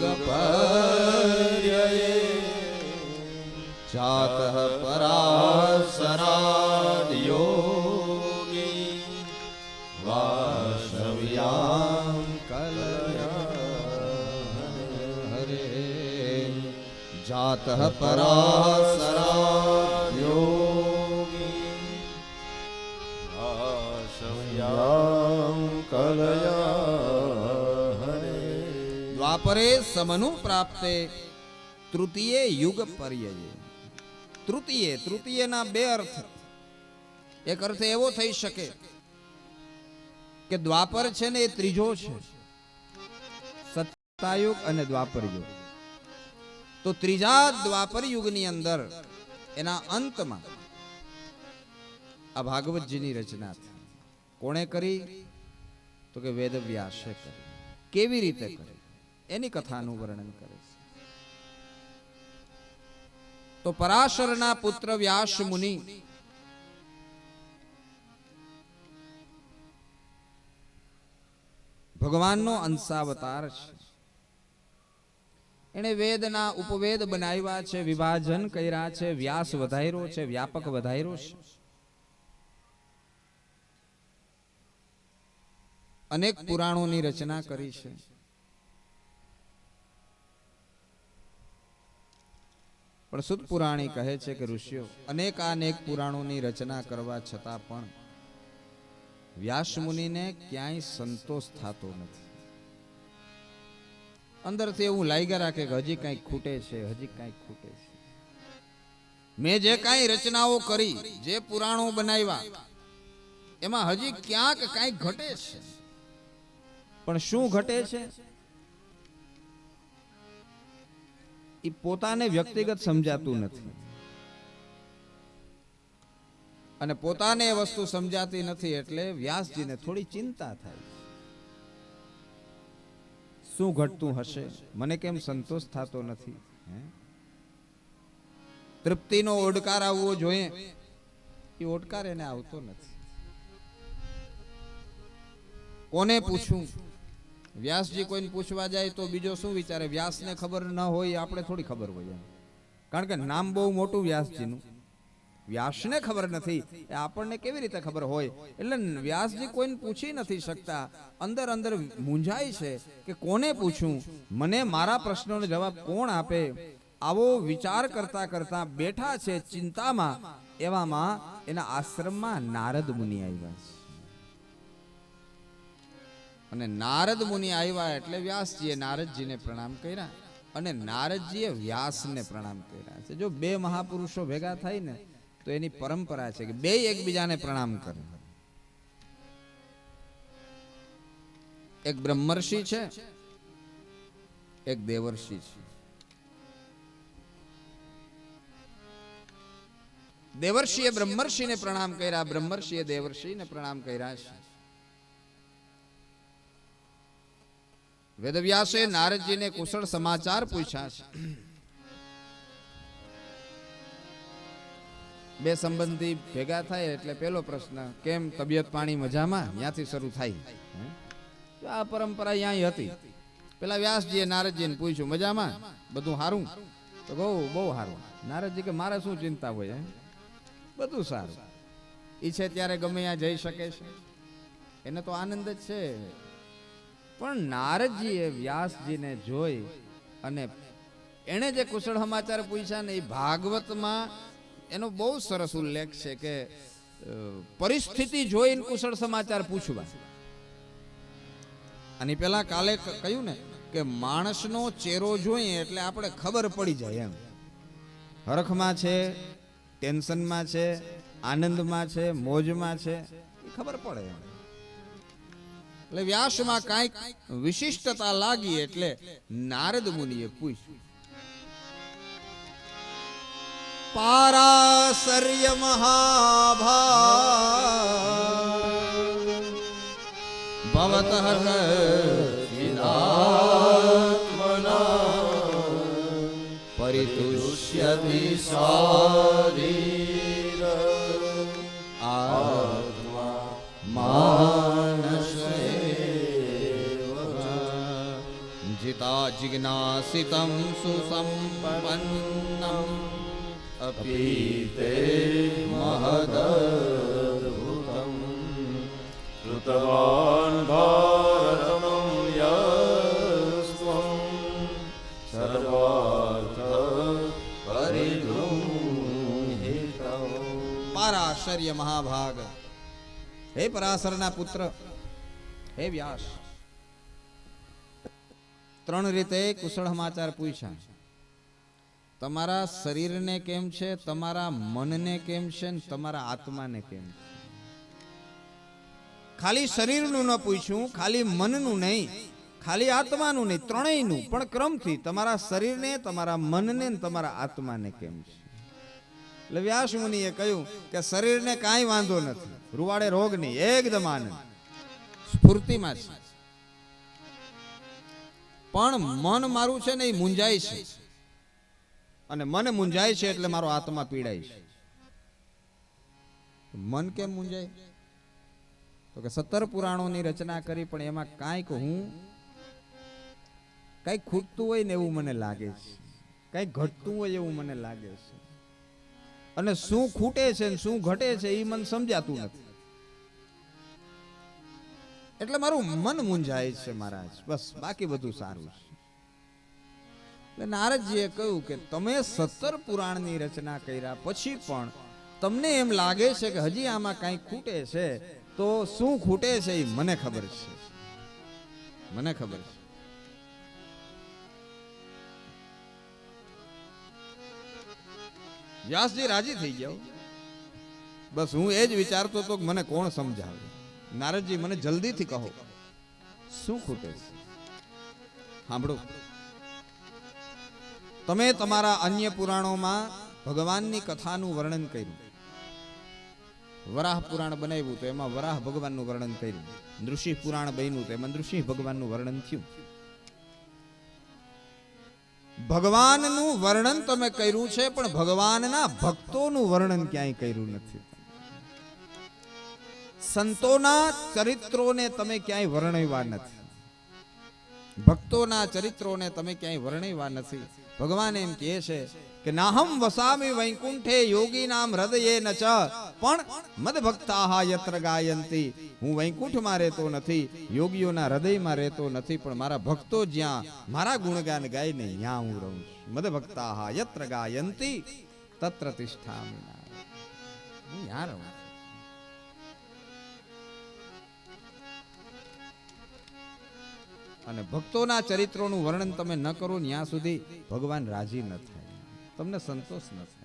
युगपर्यये जातः परासराद्योगी वासव्यां कलया हरे जातः परासराद्योगी वासव्यां कलया દ્વાપરે સમનુ પ્રાપ્તે તૃતીય યુગ પર્યજે તૃતીય, તૃતીયના બે અર્થ. એક અર્થ એવો થઈ શકે કે દ્વાપર છે ને એ ત્રીજો છે. સત્તાયુગ અને દ્વાપર યુગ. તો ત્રીજા દ્વાપર યુગની અંદર એના અંતમાં આ ભાગવતજીની રચના કોણે કરી? તો કે વેદ વ્યાસે કરી. કેવી રીતે કરી? એની કથાનું વર્ણન કરે છે. તો પરાશરના પુત્ર વ્યાસ મુનિ ભગવાનનો અંશાવતાર છે. એણે વેદના ઉપવેદ બનાવ્યા છે, વિભાજન કર્યા છે, વ્યાસ વધાર્યો છે, વ્યાપક વધાર્યો છે. અનેક પુરાણોની રચના કરી છે. પણ સુદ પુરાણી કહે છે કે ઋષિઓ અનેક અનેક પુરાણોની રચના કરવા છતાં પણ વ્યાસ મુનિને ક્યાંય સંતોષ થતો નથી. અંદરથી એવું લાગ્યા રાખે કે હજી કાંઈક ખૂટે છે, હજી કંઈક ખૂટે છે. મેં જે કાંઈ રચનાઓ કરી, જે પુરાણો બનાવ્યા, એમાં હજી ક્યાંક કાંઈક ઘટે છે. પણ શું ઘટે છે? એ પોતાને વ્યક્તિગત સમજાતું નથી. અને પોતાને એ વસ્તુ સમજાતી નથી એટલે વ્યાસજીને થોડી ચિંતા થાય શું ઘટતું હશે? મને કેમ સંતોષ થતો નથી? તૃપ્તિનો ઓડકાર આવવો જોઈએ. એ ઓડકાર એને આવતો નથી. કોને પૂછું? વ્યાસજી કોઈને પૂછવા જાય તો બીજો શું વિચારે? વ્યાસને ખબર ન હોય, આપણે થોડી ખબર હોય કારણ કે નામ બહુ મોટું વ્યાસજીનું. વ્યાસને ખબર નથી. એ આપણને કેવી રીતે ખબર હોય? એટલે વ્યાસજી કોઈને પૂછી નથી શકતા. અંદર અંદર મૂંઝાય છે કે કોને પૂછું? મને મારા પ્રશ્નોનો જવાબ કોણ આપે? આવો વિચાર કરતા કરતા બેઠા છે ચિંતામાં, એવામાં એના આશ્રમમાં નારદ મુનિ આવ્યા છે. અને નારદ મુનિ આવ્યા એટલે વ્યાસજીએ નારદજીને પ્રણામ કર્યા. અને નારદજીએ વ્યાસને પ્રણામ કર્યા. છે જો બે મહાપુરુષો ભેગા થાય ને, તો એની પરંપરા છે કે બે એકબીજાને પ્રણામ કરે એક બ્રહ્મર્ષિ છે, એક દેવર્ષિ છે. દેવર્ષિએ બ્રહ્મર્ષિને પ્રણામ કર્યા, બ્રહ્મર્ષિએ દેવર્ષિને પ્રણામ કર્યા છે. વેદવ્યાસે નારદજીને કુશળ સમાચાર પૂછ્યા. છે બે સંબંધી ભેગા થાય એટલે પેલો પ્રશ્ન, કેમ તબિયત પાણી મજામાં? ત્યાંથી શરૂ થાય. આ પરંપરા અહીંયા હતી. પેલા વ્યાસજીએ નારદજીને પૂછ્યું, મજામાં? બધું સારું? તો બહુ બહુ સારું. નારદજી કે, મારે શું ચિંતા હોય? બધું સારું. ઈચ્છે ત્યારે ગમે ત્યાં જઈ શકે છે. એને તો આનંદ જ છે. પણ નારદજીએ વ્યાસજીને જોઈ અને એણે જે કુશળ સમાચાર પૂછ્યા ને એ ભાગવતમાં એનો બહુ સરસ ઉલ્લેખ છે કે પરિસ્થિતિ જોઈને કુશળ સમાચાર પૂછવા. અને પેલા કાલે કહ્યું ને કે માણસનો ચહેરો જોઈએ એટલે આપણે ખબર પડી જાય એમ. હરખમાં છે, ટેન્શનમાં છે, આનંદમાં છે, મોજમાં છે, એ ખબર પડે એમ. એટલે વ્યાસમાં કાંઈક વિશિષ્ટતા લાગી એટલે નારદ મુનિએ પૂછ્યું. પારાસર્ય મહાભા ભવત પરિતુષ્યતિ શારીર આત્મા માનસ પિતા જિજ્ઞાસિતમ સુસંપન્નમ અપીતે महदद्भुतं कृतवान् भारतं यस्त्वं सर्वार्थ परिगृहीतम् પારાશર્ય મહાભાગ હે પરાશરના પુત્ર હે વ્યાસ ત્રણ રીતે કુશળ સમાચાર પૂછ્યા. તમારા શરીરને કેમ છે, તમારા મનને કેમ છે ને તમારા આત્માને કેમ છે? ખાલી શરીરનું ન પૂછ્યું, ખાલી મનનું નહીં, ખાલી આત્માનું નહીં, ત્રણેયનું. પણ ક્રમથી તમારા શરીરને, તમારા મનને તમારા આત્માને કેમ છે? એટલે વ્યાસ મુનિએ કહ્યું કે શરીરને કાંઈ વાંધો નથી. રૂવાડે રોગ નહીં, એકદમ આનંદ. સ્ફૂર્તિમાં છે. પણ મન મારું છે ને એ મૂંઝાય છે. અને મને મૂંઝાય છે એટલે મારો આત્મા પીડાય છે. મન કેમ મૂંઝાય? તો કે સત્તર પુરાણોની રચના કરી, પણ એમાં કાંઈક હું કાંઈક ખૂટતું હોય ને એવું મને લાગે છે. કાંઈક ઘટતું હોય એવું મને લાગે છે. અને શું ખૂટે છે શું ઘટે છે એ મને સમજાતું નથી. એટલે મારું મન મૂંઝાય છે, મહારાજ. બસ, બાકી બધું સારું છે. એટલે નારદજીએ કહ્યું કે તમે સત્તર પુરાણની રચના કર્યા પછી પણ તમને એમ લાગે છે કે હજી આમાં કાંઈ ખૂટે છે, તો શું ખૂટે છે એ મને ખબર છે. મને ખબર છે. વ્યાસજી રાજી થઈ ગયો? બસ, હું એ જ વિચારતો હતો કે મને કોણ સમજાવે? નારદજી, મને જલ્દીથી કહો. શું ખૂટે સાંભળો. તમે તમારા અન્ય પુરાણોમાં ભગવાનની કથાનું વર્ણન કર્યું. વરાહ પુરાણ બનાવ્યું તો એમાં વરાહ ભગવાનનું વર્ણન કર્યું. નૃસિંહ પુરાણ બન્યું તો એમાં નૃસિંહ ભગવાનનું વર્ણન થયું. ભગવાનનું વર્ણન તમે કર્યું છે, પણ ભગવાનના ભક્તોનું વર્ણન ક્યાંય કર્યું નથી. સંતોના ચરિત્રોને તમે ક્યાંય વર્ણવ્યા નથી. ભક્તોના ચરિત્રોને તમે ક્યાંય વર્ણવ્યા નથી. ભગવાન એમ કહે છે કે, નાહમ વસામી વૈકુંઠે યોગી નામ હૃદયે ન ચ. પણ મદ ભક્તાહા યત્ર ગાયંતી. હું વૈકુંઠમાં રહેતો નથી, યોગીઓના હૃદયમાં રહેતો નથી, પણ મારા ભક્તો જ્યાં મારા ગુણગાન ગાય ને ત્યાં હું રહું છું. મદ ભક્તાહા યત્ર ગાયંતી તત્ર તિષ્ઠામિ. હું રહું અને ભક્તોના ચરિત્રોનું વર્ણન તમે ન કરો ત્યાં સુધી ભગવાન રાજી ન થાય. તમને સંતોષ ન થાય.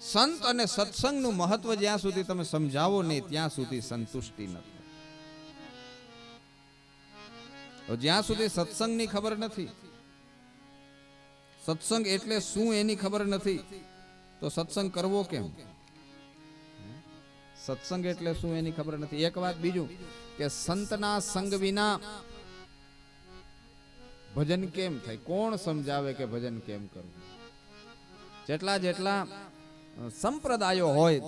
સંત અને સત્સંગનું મહત્વ જ્યાં સુધી તમે સમજાવો નહીં ત્યાં સુધી સંતુષ્ટિ ન થાય. જ્યાં સુધી સત્સંગની ખબર નથી, સત્સંગ એટલે શું એની ખબર નથી, તો સત્સંગ કરવો કેમ? સત્સંગ એટલે શું એની ખબર નથી. એક વાત બીજું કે સંતના સંગ વિના ભજન કેમ થાય? કોણ સમજાવે કે ભજન કેમ કરવું? જેટલા જેટલા સંપ્રદાયો હોય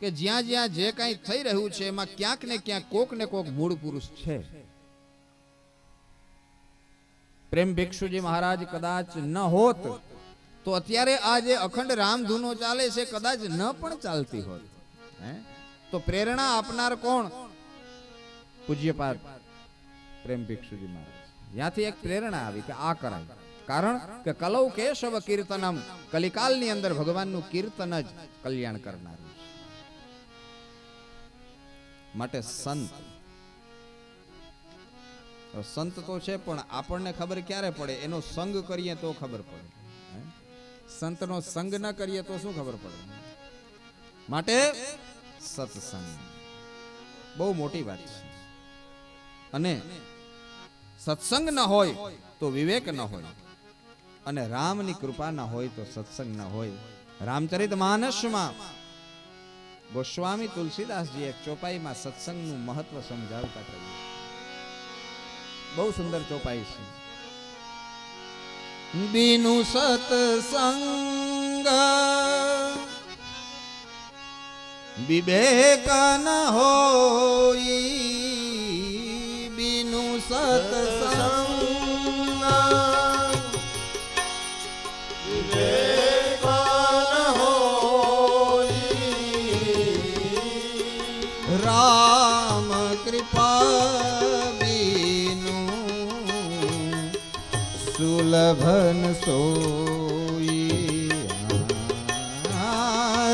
કે જ્યાં જ્યાં જે કાંઈ થઈ રહ્યું છે, એમાં ક્યાંક ને ક્યાંક કોક ને કોક મૂળ પુરુષ છે. પ્રેમ ભિક્ષુજી મહારાજ કદાચ ન હોત, તો અત્યારે આ જે અખંડ રામધૂનો ચાલે છે, કદાચ ન પણ ચાલતી હોત. હે? તો પ્રેરણા આપનાર કોણ? પૂજ્યપાદ પ્રેમ ભિક્ષુજી મહારાજ. ત્યાંથી એક પ્રેરણા આવી કે આ કરાય. કારણ કે કલૌ કેશવ કીર્તનમ, કલિકાલની અંદર ભગવાનનું કીર્તન જ કલ્યાણ કરનારું છે. માટે સંત. સંત તો છે, પણ આપણને ખબર ક્યારે પડે? એનો સંગ કરીએ તો ખબર પડે? સંતનો સંગ ન કરીએ તો શું ખબર પડે? માટે સત્સંગ. બહુ મોટી વાત છે. અને સત્સંગ ન હોય તો વિવેક ન હોય. અને રામની કૃપા ન હોય તો સત્સંગ ન હોય. રામચરિત માનસમાં ગોસ્વામી તુલસીદાસજી એક ચોપાઈમાં સત્સંગનું મહત્વ સમજાવતા કહ્યું. બહુ સુંદર ચોપાઈ છે. બીનું સત્સંગ વિવેક ન હોય બીનું સત્સંગ રામ કૃપા બીનું સુલભન સોઈ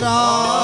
રામ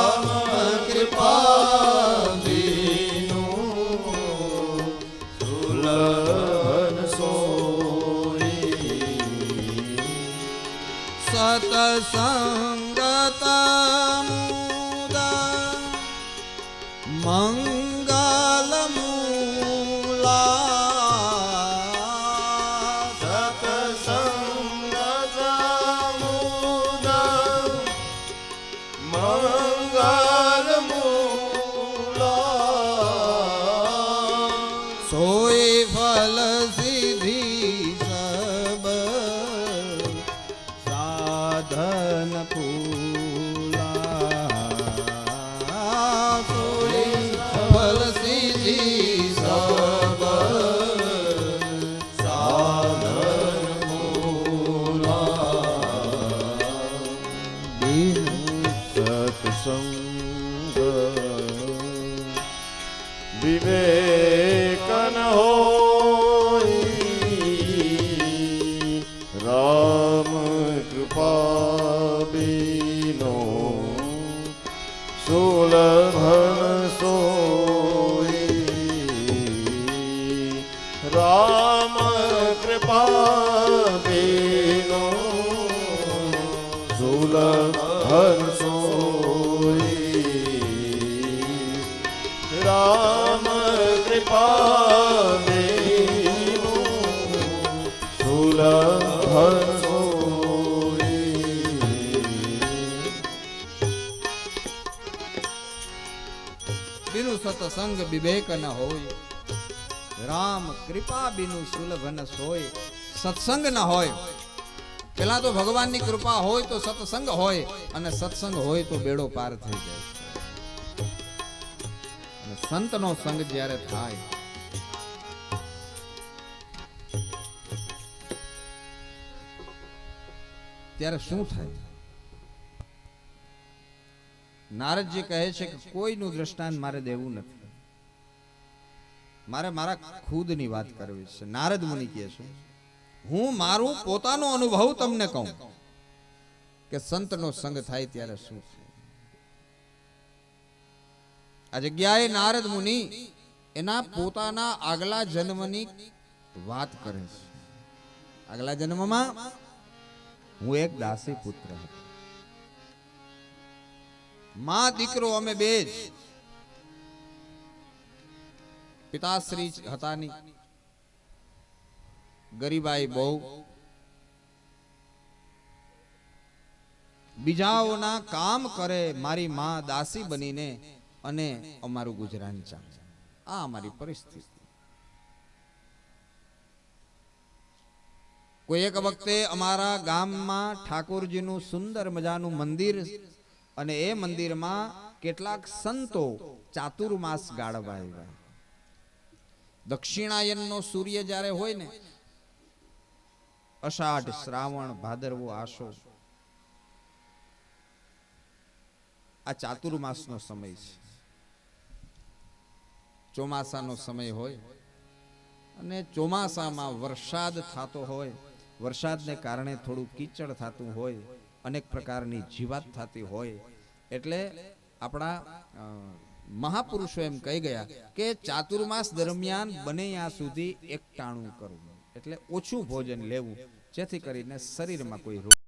સુલભન સોઈ સતસંગ વિવેક ન હોય. રામ કૃપા બિનુ સુલભ ન સોય. સત્સંગ ન હોય. પેલા તો ભગવાનની કૃપા હોય તો સત્સંગ હોય અને સત્સંગ હોય તો બેડો પાર થઈ જાય. અને સંતનો સંગ જ્યારે થાય, ત્યારે શું થાય? નારદજી કહે છે કે કોઈનું દ્રષ્ટાંત મારે દેવું નથી. મારે મારા ખુદની વાત કરવી છે. નારદ મુનિ કહે છે, હું મારું પોતાનો અનુભવ તમને કહું કે સંતનો સંગ થાય ત્યારે શું આ જગ્યાએ નારદ મુનિ એના પોતાના આગલા જન્મની વાત કરે છે. આગલા જન્મમાં હું એક દાસી પુત્ર હતો. માં દીકરો, અમે બે જ. પિતાશ્રી હતા ની ગરીબાઈ બહુ. બીજાઓના કામ કરે મારી માં દાસી બનીને અને અમારું ગુજરાન ચાલે. આ અમારી પરિસ્થિતિ. કોઈ એક વખતે અમારા ગામમાં ઠાકોરજીનું સુંદર મજાનું મંદિર અને એ મંદિરમાં કેટલાક સંતો ચાતુર્માસ ગાળવા આવ્યા. દક્ષિણાયનનો સૂર્ય જ્યારે હોય ને, અષાઢ શ્રાવણ ભાદરવો આશો આ ચાતુર્માસનો સમય છે. ચોમાસાનો સમય હોય અને ચોમાસામાં વરસાદ થતો હોય, વરસાદને કારણે થોડું કીચડ થતું હોય અનેક પ્રકારની જીવાત થતી હોય એટલે આપણા મહાપુરુષો એમ કહી ગયા કે ચાતુર્માસ દરમિયાન બને ત્યાં સુધી એકટાણું કરવું. એટલે ઓછું ભોજન લેવું, જેથી કરીને શરીરમાં કોઈ રોગ